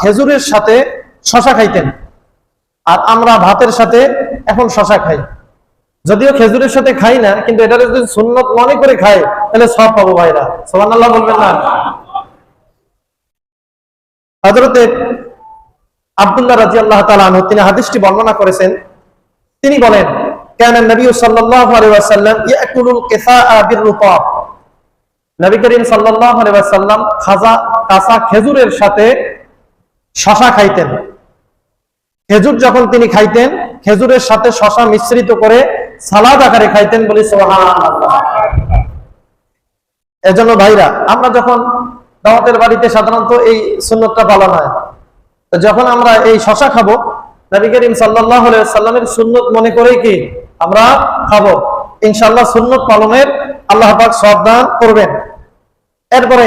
খেজুরের সাথে শশা খাইতেন। আর আমরা ভাতের সাথে এখন শশা খাই। যদিও খেজুরের সাথে খাই না, কিন্তু এটা যদি সুন্নত মনে করে খাই, তাহলে সব পাবো ভাইরা। সোমান আল্লাহ বলবেন না। হজরতে আব্দুল্লাহ রাজি আল্লাহ তালু তিনি হাদিসটি বর্ণনা করেছেন। তিনি বলেন, কেন নবী সাল্লাল্লাহু আলাইহি ওয়াসাল্লাম ইয়াকুলুল কিসাআ বিররুতাব নবী করিম সাল্লাল্লাহু আলাইহি ওয়াসাল্লাম খাজা কাঁচা খেজুরের সাথে শশা খাইতেন। খেজুর যখন তিনি খাইতেন, খেজুরের সাথে শশা মিশ্রিত করে সালাদ আকারে খাইতেন বলি এজন্য ভাইরা, আমরা যখন দাওয়াতের বাড়িতে সাধারণত এই সুন্নতটা পালন হয় যখন আমরা এই শশা খাব, নবী করিম সাল্লাহ সাল্লামের সুন্নত মনে করেই কি? আমরা খাব। ইনশাল্লাহ সুন্নত পালনের আল্লাহ সাবধান করবেন। এরপরে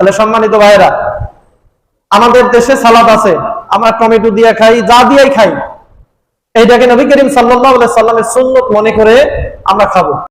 তাহলে সম্মানিত ভাইরা আমাদের দেশে সালাদ আছে, আমরা টমেটো দিয়ে খাই, যা দিয়েই খাই। এইটাকে নবী করিম সাল্লাহ সাল্লামের সুন্নত মনে করে আমরা খাব।